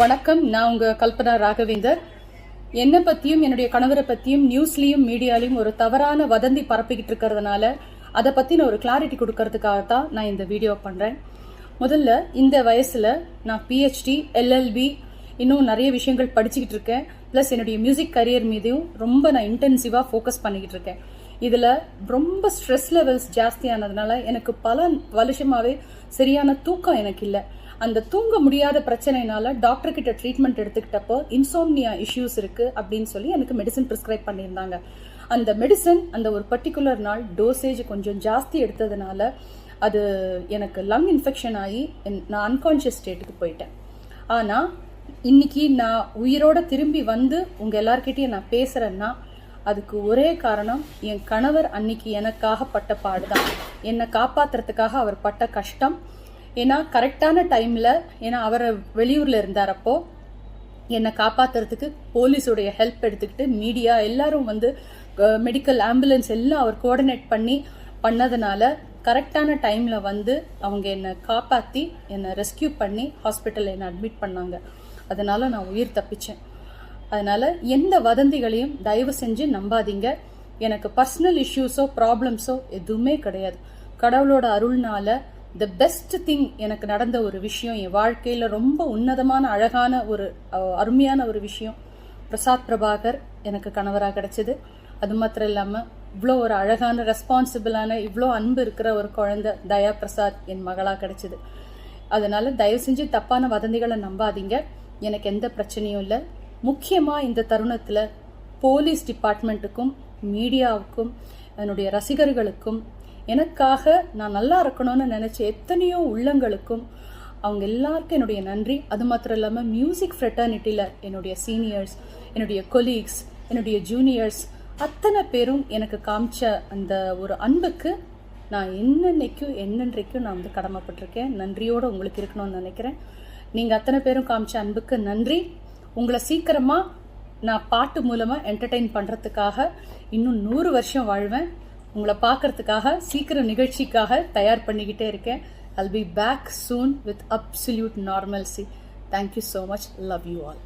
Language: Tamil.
வணக்கம். நான் உங்க கல்பனா ராகவேந்தர். என்னை பத்தியும் என்னுடைய கணவரை பத்தியும் நியூஸ்லயும் மீடியாலையும் ஒரு தவறான வதந்தி பரப்பிக்கிட்டு இருக்கிறதுனால அதை பத்தி நான் ஒரு கிளாரிட்டி கொடுக்கறதுக்காக தான் நான் இந்த வீடியோ பண்றேன். முதல்ல இந்த வயசுல நான் பிஹெச்டி எல்எல்பி இன்னும் நிறைய விஷயங்கள் படிச்சுக்கிட்டு இருக்கேன். ப்ளஸ் என்னுடைய மியூசிக் கரியர் மீதையும் ரொம்ப நான் இன்டென்சிவாக ஃபோக்கஸ் பண்ணிக்கிட்டு இருக்கேன். இதில் ரொம்ப ஸ்ட்ரெஸ் லெவல்ஸ் ஜாஸ்தியானதுனால எனக்கு பல வருஷமாகவே சரியான தூக்கம் எனக்கு இல்லை. அந்த தூங்க முடியாத பிரச்சனைனால டாக்டர் கிட்ட ட்ரீட்மெண்ட் எடுத்துக்கிட்டப்போ இன்சோம்னியா இஷ்யூஸ் இருக்கு அப்படின்னு சொல்லி எனக்கு மெடிசன் ப்ரிஸ்கிரைப் பண்ணியிருந்தாங்க. அந்த மெடிசன் அந்த ஒரு பர்டிகுலர் நாள் டோசேஜ் கொஞ்சம் ஜாஸ்தி எடுத்ததுனால அது எனக்கு லங் இன்ஃபெக்ஷன் ஆகி என்- நான் அன்கான்ஷியஸ் ஸ்டேட்டுக்கு போயிட்டேன். ஆனால் இன்னைக்கு நான் உயிரோட திரும்பி வந்து உங்க எல்லார்கிட்டையும் நான் பேசுறேன்னா அதுக்கு ஒரே காரணம் என் கணவர் அன்னைக்கு எனக்காக பட்ட பாடுதான். என்னை காப்பாத்துறதுக்காக அவர் பட்ட கஷ்டம். ஏன்னா கரெக்டான டைமில் ஏன்னா அவர் வெளியூரில் இருந்தார்ப்போ என்னை காப்பாத்துறதுக்கு போலீஸுடைய ஹெல்ப் எடுத்துக்கிட்டு மீடியா எல்லாரும் வந்து மெடிக்கல் ஆம்புலன்ஸ் எல்லாம் அவர் கோஆர்டினேட் பண்ணி பண்ணதுனால கரெக்டான டைமில் வந்து அவங்க என்னை காப்பாற்றி என்னை ரெஸ்கியூ பண்ணி ஹாஸ்பிட்டலில் என்னை அட்மிட் பண்ணாங்க. அதனால் நான் உயிர் தப்பிச்சேன். அதனால் எந்த வதந்திகளையும் தயவு செஞ்சு நம்பாதீங்க. எனக்கு பர்சனல் இஷ்யூஸோ ப்ராப்ளம்ஸோ எதுவுமே கிடையாது. கடவுளோட அருள்னால த பெஸ்ட் திங் எனக்கு நடந்த ஒரு விஷயம் என் வாழ்க்கையில் ரொம்ப உன்னதமான அழகான ஒரு அருமையான ஒரு விஷயம் பிரசாத் பிரபாகர் எனக்கு கணவராக கிடைச்சது. அது மாத்திரம் இல்லாமல் இவ்வளோ ஒரு அழகான ரெஸ்பான்சிபிளான இவ்வளோ அன்பு இருக்கிற ஒரு குழந்தை தயா பிரசாத் என் மகளாக கிடச்சிது. அதனால் தயவு செஞ்சு தப்பான வதந்திகளை நம்பாதீங்க. எனக்கு எந்த பிரச்சனையும் இல்லை. முக்கியமாக இந்த தருணத்தில் போலீஸ் டிபார்ட்மெண்ட்டுக்கும் மீடியாவுக்கும் என்னுடைய ரசிகர்களுக்கும் எனக்காக நான் நல்லா இருக்கணும்னு நினச்ச எத்தனையோ உள்ளங்களுக்கும் அவங்க எல்லாருக்கும் என்னுடைய நன்றி. அது மாத்திரம் இல்லாமல் மியூசிக் ஃப்ரெட்டர்னிட்டியில் என்னுடைய சீனியர்ஸ் என்னுடைய கொலீக்ஸ் என்னுடைய ஜூனியர்ஸ் அத்தனை பேரும் எனக்கு காமிச்ச அந்த ஒரு அன்புக்கு நான் என்னென்னைக்கும் என்னன்றைக்கும் நான் வந்து கடமைப்பட்டிருக்கேன். நன்றியோடு உங்களுக்கு இருக்கணும்னு நினைக்கிறேன். நீங்கள் அத்தனை பேரும் காமிச்ச அன்புக்கு நன்றி. உங்களை சீக்கிரமாக நான் பாட்டு மூலமாக என்டர்டெயின் பண்ணுறதுக்காக இன்னும் நூறு வருஷம் வாழ்வேன். உங்களை பார்க்குறதுக்காக சீக்கிரம் நிகழ்ச்சிக்காக தயார் பண்ணிக்கிட்டே இருக்கேன் I'll be back soon with absolute normalcy thank you so much love you all